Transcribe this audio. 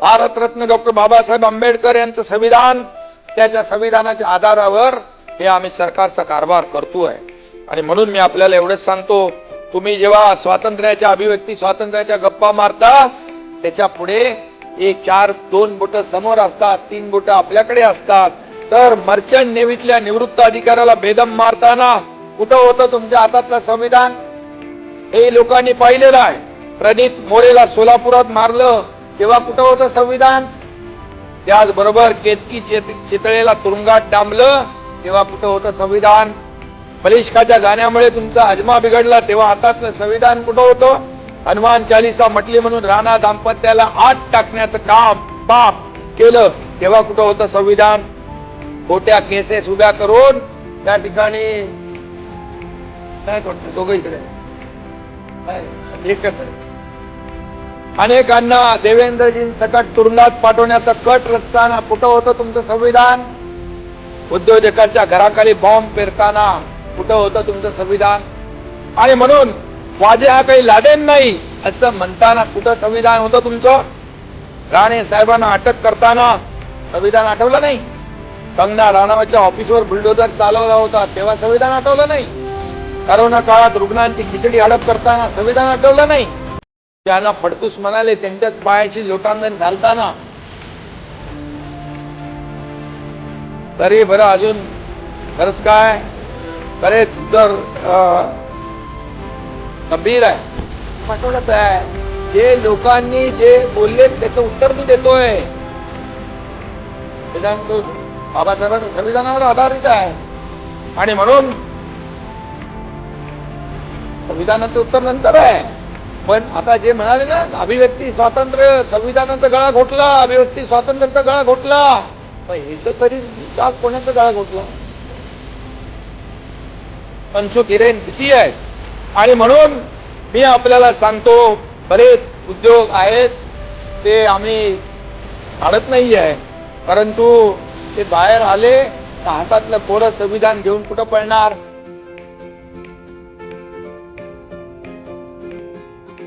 Bharat Ratna doctor Babasaheb Ambedkar यांचं संविधान त्याच्या संविधानाच्या आधारावर हे आम्ही सरकारचा कारभार करतोय. आणि म्हणून मी आपल्याला एवढंच सांगतो तुम्ही जेव्हा स्वातंत्र्याच्या अभिव्यक्ती स्वातंत्र्याच्या गप्पा मारता त्याच्या पुढे एक चार दोन बोट समोर असतात तीन बोट आपल्याकडे असतात. तर मर्चंट नेव्हीतल्या निवृत्त अधिकाऱ्याला बेदम मारताना कुठं होतं तुमच्या हातातलं संविधान? हे लोकांनी पाहिलेलं आहे. प्रणित मोरेला सोलापुरात मारलं. तेव्हा कुठं होतं संविधान? त्याचबरोबर केतकी चेत- चितळेला तुरुंगात डांबलं तेव्हा कुठं होतं संविधान? बलिष्काच्या गाण्यामुळे तुमचा अजमा बिघडला तेव्हा हातातलं संविधान कुठं होतं? हनुमान चालिसा म्हटली म्हणून राणा दाम्पत्याला आत टाकण्याचं काम पाप केलं तेव्हा कुठं होतं संविधान? खोट्या केसेस उभ्या करून त्या ठिकाणी काय वाटतं? दोघं इकडे. एकच आहे. अनेकांना देवेंद्रजी सकट तुरुंगात पाठवण्याचा कट रचताना कुठं होतं तुमचं संविधान? उद्योजकाच्या घराखाली बॉम्ब पेरताना कुठं होतं तुमचं संविधान? आणि म्हणून वाजे हा काही लादेन नाही असं म्हणताना कुठं संविधान होतं तुमचं? राणे साहेबांना अटक करताना संविधान आठवलं नाही? कंगना राणावाच्या ऑफिसवर बुलडोजर चालवला होता तेव्हा संविधान आठवलं नाही? करोना काळात रुग्णांची खिचडी हडप करताना संविधान आठवलं नाही? त्यांना फडकूस म्हणाले त्यांच्यात पायाची लोटांगण घालताना. तरी बरं अजून खरंच काय? बरेच उत्तर अं, गंभीर आहे. पटवत आहे. जे लोकांनी जे बोलले त्याचं उत्तर मी देतोय. संविधान तो बाबासाहेबांच्या संविधानावर आधारित आहे. आणि म्हणून संविधानाचं उत्तर नंतर आहे. पण आता जे म्हणाले ना अभिव्यक्ती स्वातंत्र्य संविधानाचा गळा घोटला अभिव्यक्ती स्वातंत्र्याचा गळा घोटला. पण हे तरी का कोणाचा गळा घोटला? पंचुक हिरेन किती आहेत आणि म्हणून मी आपल्याला सांगतो बरेच उद्योग आहेत ते आम्ही काढत नाही आहे. परंतु ते बाहेर आले तर हातातलं पोरं संविधान घेऊन कुठं पळणार?